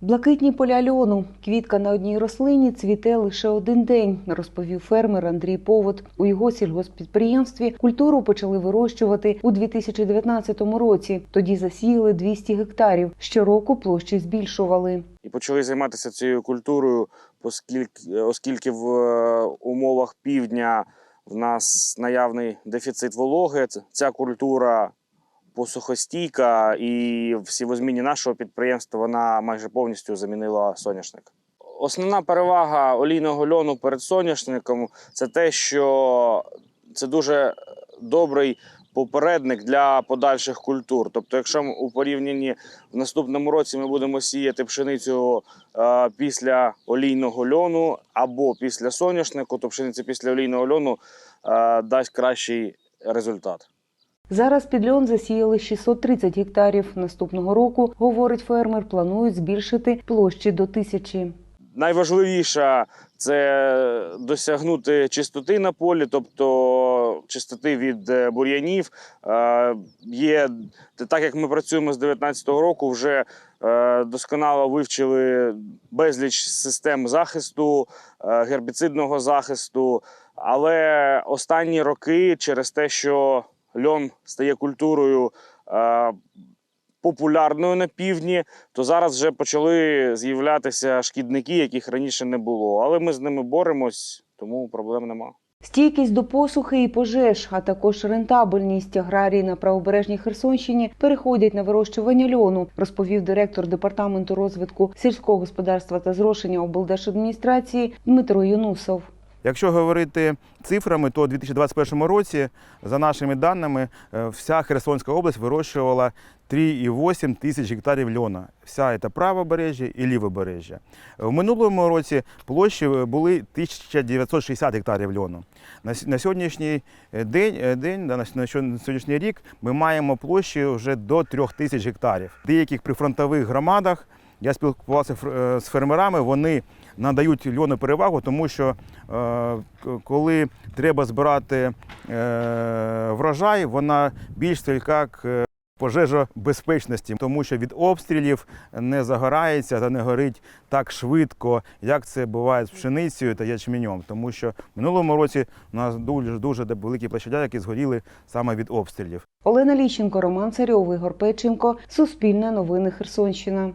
Блакитні поля льону. Квітка на одній рослині цвіте лише один день, розповів фермер Андрій Повод. У його сільгоспідприємстві культуру почали вирощувати у 2019 році. Тоді засіяли 200 гектарів. Щороку площі збільшували. і почали займатися цією культурою, оскільки, оскільки в е, умовах півдня в нас наявний дефіцит вологи. Ця культура посухостійка, і в сівозміні нашого підприємства вона майже повністю замінила соняшник. Основна перевага олійного льону перед соняшником це те, що це дуже добрий попередник для подальших культур. Тобто, якщо у порівнянні в наступному році ми будемо сіяти пшеницю е, після олійного льону або після соняшнику, то пшениця після олійного льону е, дасть кращий результат. Зараз під льон засіяли 630 гектарів. Наступного року, говорить фермер, планують збільшити площі до тисячі. Найважливіше це досягнути чистоти на полі, тобто чистоти від е, бур'янів. Е, Є так, як ми працюємо з 2019 року, вже е, досконало вивчили безліч систем захисту, гербіцидного захисту. Але останні роки, через те, що льон стає культурою е, популярною на півдні, то зараз вже почали з'являтися шкідники, яких раніше не було. Але ми з ними боремось, тому проблем нема. Стійкість до посухи і пожеж, а також рентабельність аграрії на правобережній Херсонщині переходять на вирощування льону, розповів директор департаменту розвитку сільського господарства та зрошення облдержадміністрації Дмитро Юнусов. Якщо говорити цифрами, то у 2021 році, за нашими даними, е, вся Херсонська область вирощувала 3,8 тисяч гектарів льона. Вся це правобережжя і лівобережжя. В минулому році площі були 1960 гектарів льону. На сьогоднішній день, е, день сьо- на сьогоднішній рік ми маємо площі вже до 3 тисяч гектарів. В деяких прифронтових громадах я спілкувався е, з фермерами, вони надають льону перевагу, тому що е, коли треба збирати е, врожай, вона більш стілька к пожежобезпечності, тому що від обстрілів не загорається та не горить так швидко, як це буває з пшеницею та ячменем. Тому що в минулому році у нас дуже дуже великі площадя, які згоріли саме від обстрілів. Олена Ліщенко, Роман Царьов, Ігор Печенко. Суспільне новини Херсонщина.